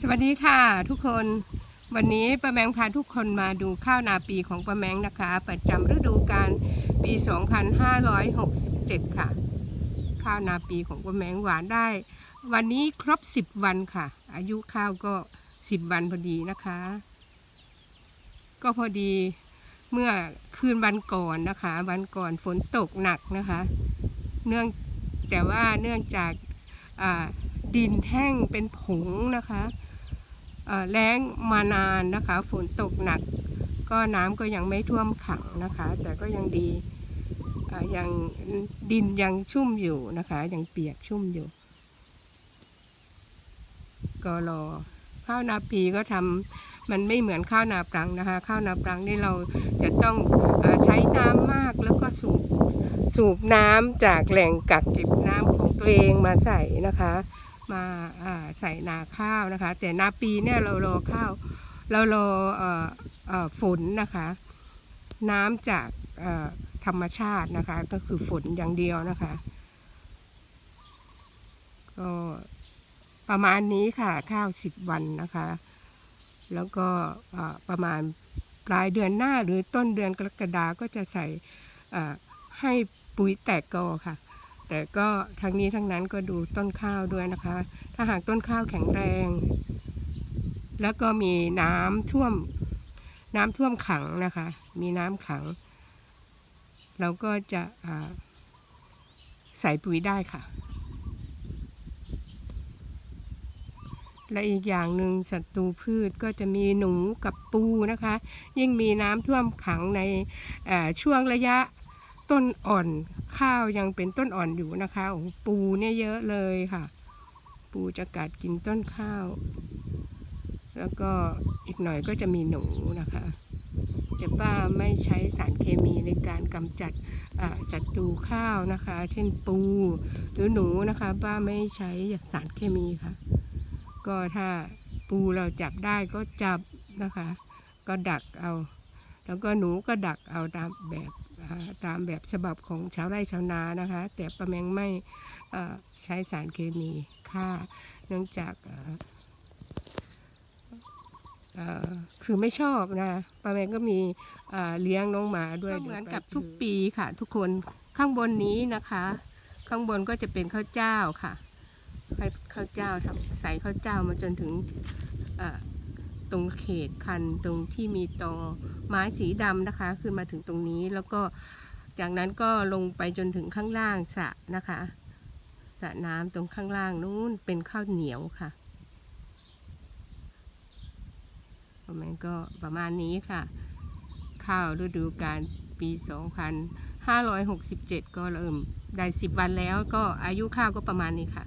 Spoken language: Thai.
สวัสดีค่ะทุกคนวันนี้ป้าแมงพาทุกคนมาดูข้าวนาปีของป้าแมงนะคะ ประจำฤดูกาลปี 2567 ค่ะ ข้าวนาปีของป้าแมงหวานได้ วันนี้ครบ 10 วันค่ะ อายุข้าวก็ 10 วันพอดีนะคะ ก็พอดีเมื่อคืนวันก่อนนะคะ วันก่อนฝนตกหนักนะคะ เนื่องแต่ว่าเนื่องจากอ่า ดินแห้งเป็นผงนะคะแล้งมานานนะคะ ฝนตกหนัก ก็น้ำก็ยังไม่ท่วมขังนะคะ แต่ก็ยังดียังดินยังชุ่มอยู่นะคะ ยังเปียกชุ่มอยู่ ก็รอข้าวนาปีก็ทำมันไม่เหมือนข้าวนาปรังนะคะ ข้าวนาปรังนี่เราจะต้องออใช้น้ำมากแล้วก็สูบสูบน้ำจากแหล่งกักเก็บน้ำของตัวเองมาใส่นะคะ มาใส่นาข้าวนะคะ แต่นาปีเนี่ยเรารอข้าวเรารอฝนนะคะ น้ำจากธรรมชาตินะคะ ก็คือฝนอย่างเดียวนะคะก็ประมาณนี้ค่ะข้าวสิบวันนะคะ แล้วก็ประมาณปลายเดือนหน้าหรือต้นเดือนกรกฎาก็จะใส่ให้ปุ๋ยแตกกอค่ะ แต่ก็ทั้งนี้ทั้งนั้นก็ดูต้นข้าวด้วยนะคะ ถ้าหากต้นข้าวแข็งแรง แล้วก็มีน้ำท่วม น้ำท่วมขังนะคะ มีน้ำขัง เราก็จะใส่ปุ๋ยได้ค่ะ และอีกอย่างหนึ่งศัตรูพืชก็จะมีหนูกับปูนะคะ ยิ่งมีน้ำท่วมขังในช่วงระยะ ต้นอ่อนข้าวยังเป็นต้นอ่อนอยู่นะคะปูเนี่ยเยอะเลยค่ะ ปูจะกัดกินต้นข้าว แล้วก็อีกหน่อยก็จะมีหนูนะคะแต่ป้าไม่ใช้สารเคมีในการกำจัดศัตรูข้าวนะคะ เช่นปูหรือหนูนะคะ ป้าไม่ใช้สารเคมีค่ะ ก็ถ้าปูเราจับได้ก็จับนะคะ ก็ดักเอา แล้วก็หนูก็ดักเอาตามแบบ ตามแบบฉบับของชาวไร่ชาวนานะคะ แต่ประแมงไม่ใช้สารเคมีฆ่า เนื่องจากคือไม่ชอบนะประแมงก็มีเลี้ยงน้องหมาด้วยเหมือนกับทุกปีค่ะ ทุกคนข้างบนนี้นะคะ ข้างบนก็จะเป็นข้าวเจ้าค่ะข้าวเจ้าทำใส่ข้าวเจ้ามาจนถึง ตรงเขตคันตรงที่มีตอไม้สีดำนะคะ ขึ้นมาถึงตรงนี้แล้วก็จากนั้นก็ลงไปจนถึงข้างล่างสระนะคะสระน้ำตรงข้างล่างนู้นเป็นข้าวเหนียวค่ะประมาณก็ประมาณนี้ค่ะ ข้าวฤดูกาลปี 2567 ก็เริ่มได้ 10 วันแล้วก็อายุข้าวก็ประมาณนี้ค่ะ